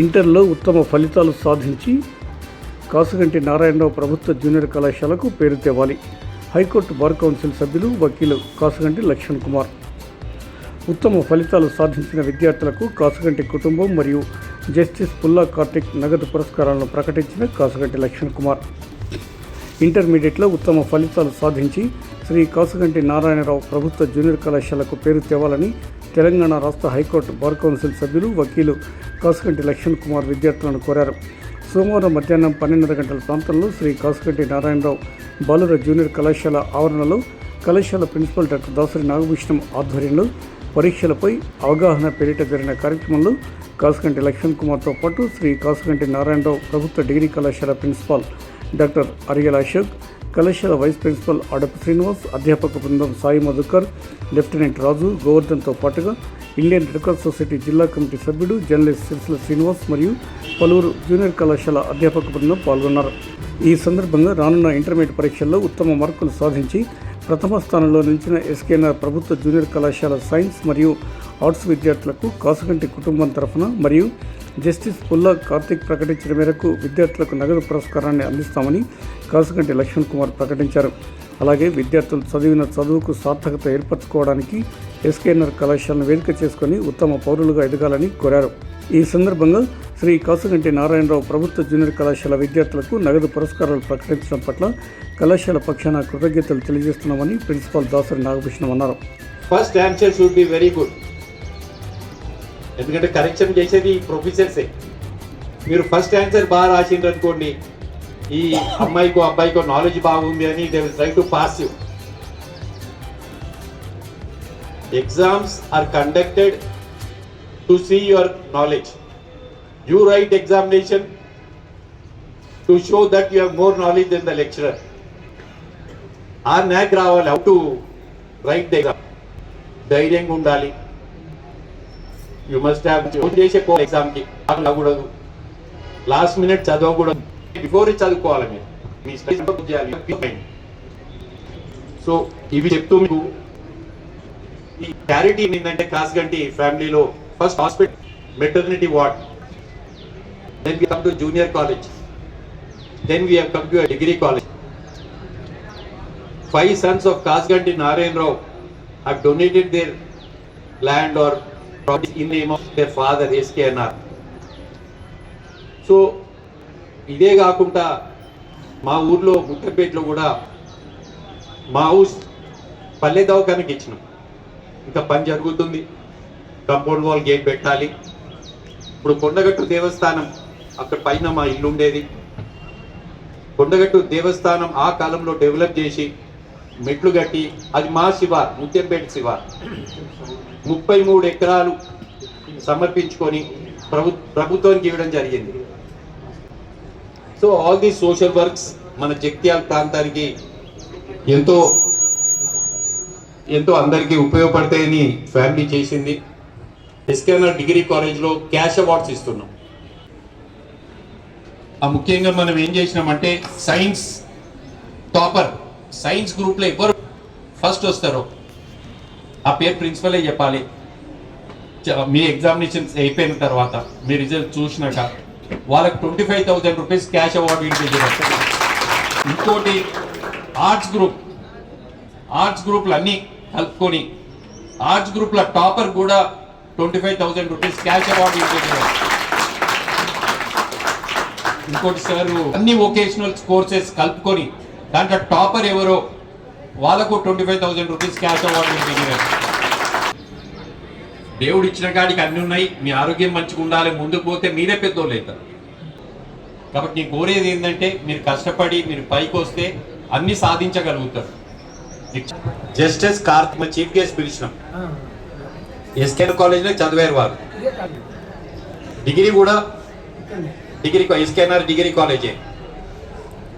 ఇంటర్లో ఉత్తమ ఫలితాలు సాధించి కాసుగంటి నారాయణరావు ప్రభుత్వ జూనియర్ కళాశాలకు పేరు తేవాలి. హైకోర్టు బార్ కౌన్సిల్ సభ్యులు వకీలు కాసుగంటి లక్ష్మణ్ కుమార్. ఉత్తమ ఫలితాలు సాధించిన విద్యార్థులకు కాసుగంటి కుటుంబం మరియు జస్టిస్ పుల్లా కార్తిక్ నగదు పురస్కారాలను ప్రకటించిన కాసుగంటి లక్ష్మణ్ కుమార్. ఇంటర్మీడియట్లో ఉత్తమ ఫలితాలు సాధించి శ్రీ కాసుగంటి నారాయణరావు ప్రభుత్వ జూనియర్ కళాశాలకు పేరు తేవాలని తెలంగాణ రాష్ట్ర హైకోర్టు బార్ కౌన్సిల్ సభ్యులు వకీలు కాసుకంటి లక్ష్మణ్ కుమార్ విద్యార్థులను కోరారు. సోమవారం మధ్యాహ్నం పన్నెండున్నర గంటల ప్రాంతంలో శ్రీ కాసుకంటి నారాయణరావు బాలుర జూనియర్ కళాశాల ఆవరణలో కళాశాల ప్రిన్సిపల్ డాక్టర్ దాసరి నాగభూషణం ఆధ్వర్యంలో పరీక్షలపై అవగాహన పేరిట జరిగిన కార్యక్రమంలో కాసుకంటి లక్ష్మణ్ కుమార్తో పాటు శ్రీ కాసుకంటి నారాయణరావు ప్రభుత్వ డిగ్రీ కళాశాల ప్రిన్సిపాల్ డాక్టర్ అరియల్ అశోక్ కళాశాల వైస్ ప్రిన్సిపల్ అడపు శ్రీనివాస్ అధ్యాపక బృందం సాయి మధుకర్ లెఫ్టినెంట్ రాజు గోవర్ధన్తో పాటుగా ఇండియన్ రెడ్ క్రాస్ సొసైటీ జిల్లా కమిటీ సభ్యుడు జర్నలిస్ట్ సిరిసిల శ్రీనివాస్ మరియు పలువురు జూనియర్ కళాశాల అధ్యాపక బృందం పాల్గొన్నారు. ఈ సందర్భంగా రానున్న ఇంటర్మీడియట్ పరీక్షల్లో ఉత్తమ మార్కులు సాధించి ప్రథమ స్థానంలో నిలిచిన ఎస్కేఎన్ఆర్ ప్రభుత్వ జూనియర్ కళాశాల సైన్స్ మరియు ఆర్ట్స్ విద్యార్థులకు కాసుగంటి కుటుంబం తరఫున మరియు జస్టిస్ పుల్లా కార్తిక్ ప్రకటించిన మేరకు విద్యార్థులకు నగదు పురస్కారాన్ని అందిస్తామని కాసుగంటి లక్ష్మణ్ కుమార్ ప్రకటించారు. అలాగే విద్యార్థులు చదివిన చదువుకు సార్థకత ఏర్పరచుకోవడానికి ఎస్కేఎన్ఆర్ కళాశాలను వేదిక చేసుకుని ఉత్తమ పౌరులుగా ఎదగాలని కోరారు. ఈ సందర్భంగా శ్రీ కాసుగంటి నారాయణరావు ప్రభుత్వ జూనియర్ కళాశాల విద్యార్థులకు నగదు పురస్కారాలు ప్రకటించడం పట్ల కళాశాల పక్షాన కృతజ్ఞతలు తెలియజేస్తున్నామని ప్రిన్సిపాల్ దాసరి నాగభూషణం అన్నారు. First answer should be very good ఎందుకంటే కరెక్షన్ చేసేది ప్రొఫెసర్సే మీరు ఫస్ట్ ఆన్సర్ బాగా రాసిండ్రు అనుకోండి ఈ అమ్మాయికో అబ్బాయికో నాలెడ్జ్ బాగుంది అని they will try to pass you exams are conducted to see your knowledge you write examination to show that you have more knowledge than the lecturer ఆ న్యాక్ రావాలి how to write the exam ధైర్యంగా ఉండాలి. You must have చేసే ఎగ్జామ్కి. అవ్వకూడదు last minute చదవకూడదు. Before చదువుకోవాలి మీరు? మీ స్టడీ చేయాలి. సో ఇవి చెప్తూ మీకు ఈ క్లారిటీ ఏంటంటే కాసుగంటి ఫ్యామిలీలో first hospital maternity ward then we come to junior college then we come to degree college five sons of Kasuganti Narayanarao Rao donated their land or or property in name of their father SKNR. So ఇదే కాకుండా మా ఊర్లో ముట్టపేటలో కూడా మా house పల్లె దవాఖానకి ఇచ్చినాం. ఇంకా పని జరుగుతుంది. కంపౌండ్ వాల్ గేట్ పెట్టాలి. ఇప్పుడు కొండగట్టు దేవస్థానం అక్కడ పైన మా ఇల్లు ఉండేది. కొండగట్టు దేవస్థానం ఆ కాలంలో డెవలప్ చేసి మెట్లు కట్టి అది మా శివార్ ముత్యంపేట శివార్ ముప్పై మూడు ఎకరాలు సమర్పించుకొని ప్రభు ప్రభుత్వానికి ఇవ్వడం జరిగింది. So all the social works మన జగిత్యాల ప్రాంతానికి ఎంతో ఎంతో అందరికీ ఉపయోగపడతాయని ఫ్యామిలీ చేసింది. ఎస్కేఎన్ఆర్ డిగ్రీ కాలేజ్లో క్యాష్ అవార్డ్స్ ఇస్తున్నాం. ఆ ముఖ్యంగా మనం ఏం చేసినామంటే సైన్స్ టాపర్ సైన్స్ గ్రూప్లో ఎవరు ఫస్ట్ వస్తారో ఆ పేరు ప్రిన్సిపలే చెప్పాలి. మీ ఎగ్జామినేషన్స్ అయిపోయిన తర్వాత మీ రిజల్ట్ చూసినాక వాళ్ళకి twenty five thousand rupees cash award ఇంటికి ఇంకోటి ఆర్ట్స్ గ్రూప్. ఆర్ట్స్ గ్రూప్లు అన్నీ కలుపుకొని ఆర్ట్స్ గ్రూప్ల టాపర్ కూడా twenty five thousand rupees cash award ఇంటికి ఇంకోటి సార్ అన్ని వొకేషనల్ కోర్సెస్ కలుపుకొని దాంట్లో టాపర్ ఎవరో వాళ్ళకు twenty five thousand rupees cash award దేవుడు ఇచ్చిన కాడికి అన్ని ఉన్నాయి మీ ఆరోగ్యం మంచిగా ఉండాలి ముందుకు పోతే మీరే పెద్దోళ్ళు అవుతారు. కాబట్టి నేను కోరేది ఏంటంటే మీరు కష్టపడి మీరు పైకి వస్తే అన్ని సాధించగలుగుతారు. జస్టిస్ కార్తిక్ చీఫ్ గెస్ట్ పిలిచినాం. ఎస్కేఎన్ కాలేజ్లో చదివారు వారు డిగ్రీ కూడా డిగ్రీ ఎస్కేఎన్ఆర్ డిగ్రీ కాలేజే.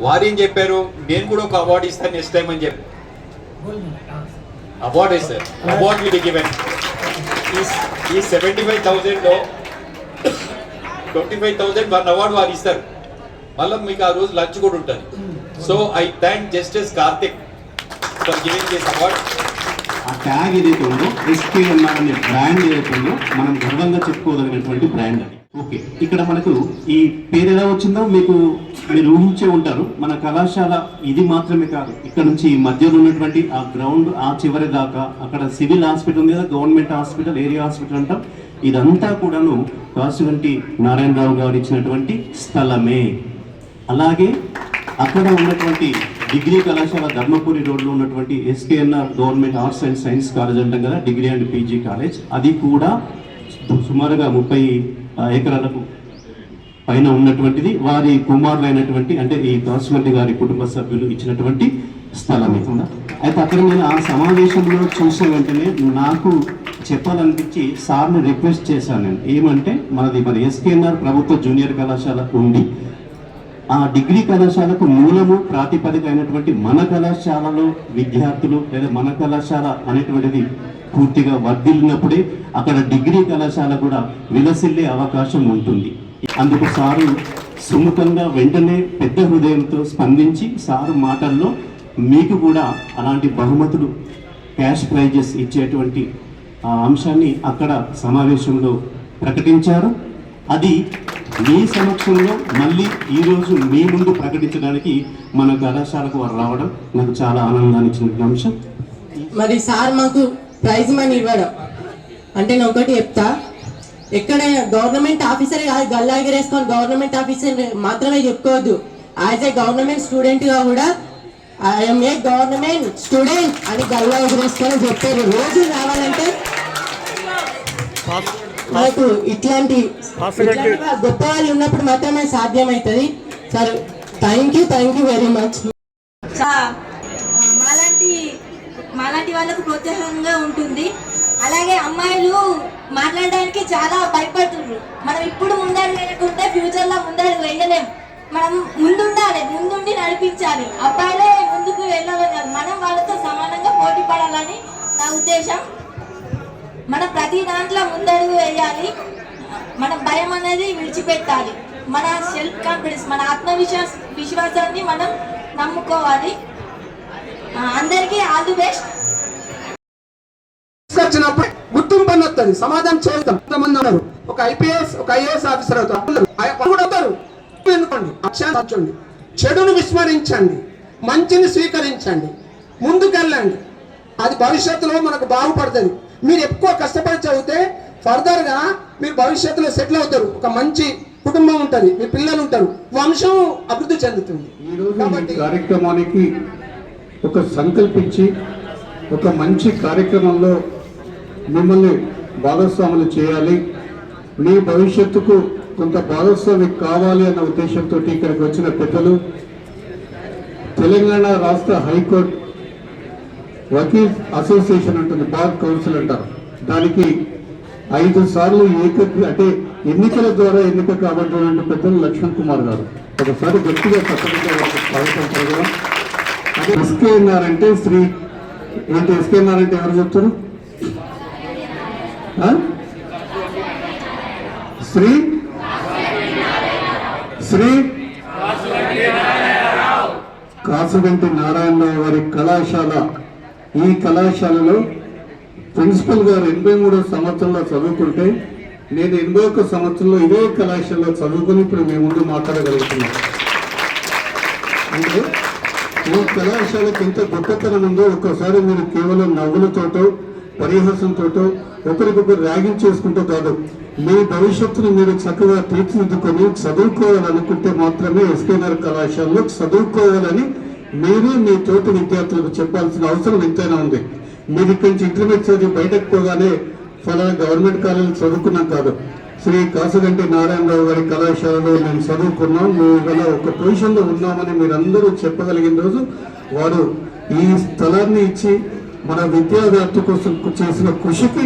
వారు ఏం చెప్పారు? నేను కూడా ఒక అవార్డు ఇస్తాను నెక్స్ట్ టైం అని చెప్పి. అవార్డు ఇస్తారు అవార్డు విల్ గివెన్ ఈ సెవెంటీ ఫైవ్ థౌజండ్లో twenty five thousand one award వారు ఇస్తారు. మళ్ళీ మీకు ఆ రోజు లంచ్ కూడా ఉంటుంది. So I thank justice Karthik for giving this award ఆ ట్యాగ్ ఏదైతే ఉందో ఎస్పీఎన్ఆర్ అనే బ్రాండ్ ఏదైతే ఉందో మనం గర్వంగా చెప్పుకోదగినటువంటి బ్రాండ్ అది. ఓకే. ఇక్కడ మనకు ఈ పేరు ఎలా వచ్చిందో మీకు మీరు ఊహించే ఉంటారు. మన కళాశాల ఇది మాత్రమే కాదు. ఇక్కడ నుంచి ఈ మధ్యలో ఉన్నటువంటి ఆ గ్రౌండ్ ఆ చివరి దాకా అక్కడ సివిల్ హాస్పిటల్ ఉంది కదా గవర్నమెంట్ హాస్పిటల్ ఏరియా హాస్పిటల్ అంటాం. ఇదంతా కూడాను కాసువంటి నారాయణరావు గారు ఇచ్చినటువంటి స్థలమే. అలాగే అక్కడ ఉన్నటువంటి డిగ్రీ కళాశాల ధర్మపురి రోడ్లో ఉన్నటువంటి SKNR government arts and science college అంటాం కదా డిగ్రీ అండ్ పీజీ కాలేజ్. అది కూడా సుమారుగా ముప్పై ఎకరాలకు పైన ఉన్నటువంటిది వారి కుమారులైనటువంటి అంటే ఈ కాసుగంటి గారి కుటుంబ సభ్యులు ఇచ్చినటువంటి స్థలమే. అయితే అక్కడ నేను ఆ సమావేశంలో చూసిన వెంటనే నాకు చెప్పాలనిపించి సార్ని రిక్వెస్ట్ చేశాను నేను. ఏమంటే మనది మన ఎస్కేఎన్ఆర్ ప్రభుత్వ జూనియర్ కళాశాల ఉంది. ఆ డిగ్రీ కళాశాలకు మూలము ప్రాతిపదిక అయినటువంటి మన కళాశాలలో విద్యార్థులు లేదా మన కళాశాల అనేటువంటిది పూర్తిగా వర్ధిల్లినప్పుడే అక్కడ డిగ్రీ కళాశాల కూడా విలసిల్లే అవకాశం ఉంటుంది. అందుకు సారు సుముఖంగా వెంటనే పెద్ద హృదయంతో స్పందించి సారు మాటల్లో మీకు కూడా అలాంటి బహుమతులు క్యాష్ ప్రైజెస్ ఇచ్చేటువంటి ఆ అంశాన్ని అక్కడ సమావేశంలో ప్రకటించారు. అది మీ సమక్షంలో మళ్ళీ ఈరోజు మీ ముందు ప్రకటించడానికి మన కళాశాలకు వారు రావడం నాకు చాలా ఆనందాన్ని ఇచ్చిన అంశం. మరి సార్ మాకు ప్రైజ్ మనీ ఇవ్వడం. అంటే నేను ఒకటి చెప్తా. ఎక్కడైనా గవర్నమెంట్ ఆఫీసర్ కాదు గల్లా ఎగరేసుకొని గవర్నమెంట్ ఆఫీసర్ మాత్రమే చెప్పుకోవద్దు. యాజ్ ఏ గవర్నమెంట్ స్టూడెంట్గా కూడా ఐఎమ్ ఏ గవర్నమెంట్ స్టూడెంట్ అని గల్లా ఎగరేసుకొని చెప్పారు రోజు రావాలంటే మనకు ఇట్లాంటి గొప్ప వాళ్ళు ఉన్నప్పుడు మాత్రమే సాధ్యమవుతుంది. Sir thank you thank you very much ఇలాంటి వాళ్ళకు ప్రోత్సాహంగా ఉంటుంది. అలాగే అమ్మాయిలు మాట్లాడడానికి చాలా భయపడుతున్నారు. మనం ఇప్పుడు ముందడు వేయకుంటే ఫ్యూచర్లో ముందడు ముందడుగు వేయలేం. మనం ముందుండాలి ముందుండి నడిపించాలి. అబ్బాయిలే ముందుకు వెళ్ళాలని మనం వాళ్ళతో సమానంగా పోటీ పడాలని నా ఉద్దేశం. మనం ప్రతి దాంట్లో ముందడుగు వేయాలి. మన భయం అనేది విడిచిపెట్టాలి. మన సెల్ఫ్ కాన్ఫిడెన్స్ మన ఆత్మవిశ్వాస విశ్వాసాన్ని మనం నమ్ముకోవాలి. అందరికీ ఆల్ ది బెస్ట్. వచ్చినప్పుడు గుర్తింపు అని వస్తుంది సమాధానం చేద్దాం కొంతమంది ఉన్నారు. ఒక ఐపీఎస్ ఒక ఐఏఎస్ ఆఫీసర్ అవుతారు. కూడా అవుతారు మార్చండి. చెడును విస్మరించండి. మంచిని స్వీకరించండి. ముందుకెళ్ళండి. అది భవిష్యత్తులో మనకు బాగుపడుతుంది. మీరు ఎక్కువ కష్టపడి చదివితే ఫర్దర్గా మీరు భవిష్యత్తులో సెటిల్ అవుతారు. ఒక మంచి కుటుంబం ఉంటుంది. మీ పిల్లలు ఉంటారు. వంశం అభివృద్ధి చెందుతుంది. ఈరోజు కార్యక్రమానికి ఒక సంకల్పించి ఒక మంచి కార్యక్రమంలో మిమ్మల్ని భాగస్వాములు చేయాలి. మీ భవిష్యత్తుకు కొంత భాగస్వామి కావాలి అన్న ఉద్దేశంతో ఇక్కడికి వచ్చిన పెద్దలు తెలంగాణ రాష్ట్ర హైకోర్టు వకీల్ అసోసియేషన్ ఉంటుంది బార్ కౌన్సిల్ అంటారు. దానికి ఐదు సార్లు ఏక అంటే ఎన్నికల ద్వారా ఎన్నిక కాబట్టినటువంటి పెద్దలు లక్ష్మణ్ కుమార్ గారు. ఒకసారి గట్టిగా తప్పకుండా స్వాగతం అదే ఎస్కేఎన్ఆర్ అంటే శ్రీ ఏంటి ఎస్కేఎన్ఆర్ అంటే ఎవరు చెప్తారు? శ్రీ? శ్రీ? కాసుగంటి నారాయణరావు వారి కళాశాల. ఈ కళాశాలలో ప్రిన్సిపల్ గారు ఎనభై మూడో సంవత్సరంలో చదువుకుంటే నేను ఎనభై ఒక్క సంవత్సరంలో ఇదే కళాశాలలో చదువుకుని ఇప్పుడు మీ ముందు మాట్లాడగలుగుతున్నాను అంటే ఈ కళాశాలకు ఎంత గొప్పతనం ఉందో ఒక్కసారి మీరు కేవలం నవ్వులతోటో పరిహాసంతోటో ఒకరికొకరు ర్యాగింగ్ చేసుకుంటూ కాదు మీ భవిష్యత్తును మీరు చక్కగా తీర్చిదిద్దుకొని చదువుకోవాలనుకుంటే మాత్రమే ఎస్కేఆర్ కళాశాలలో చదువుకోవాలని మీరు మీ తోటి విద్యార్థులకు చెప్పాల్సిన అవసరం ఎంతైనా ఉంది. మీరు ఇక్కడి నుంచి ఇంటర్మీడియట్ చదివి బయటకు పోగానే ఫలానా గవర్నమెంట్ కాలేజీలో చదువుకున్నాం కాదు. శ్రీ కాసుగంటి నారాయణరావు గారి కళాశాలలో మేము చదువుకున్నాం. మేము ఇవాళ ఒక పొజిషన్లో ఉన్నామని మీరందరూ చెప్పగలిగిన రోజు వారు ఈ స్థలాన్ని ఇచ్చి మన విద్యా కోసం చేసిన కృషికి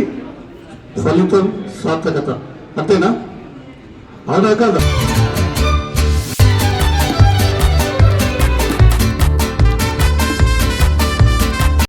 ఫలితం సార్థకత. అంతేనా? అవునా కాదా?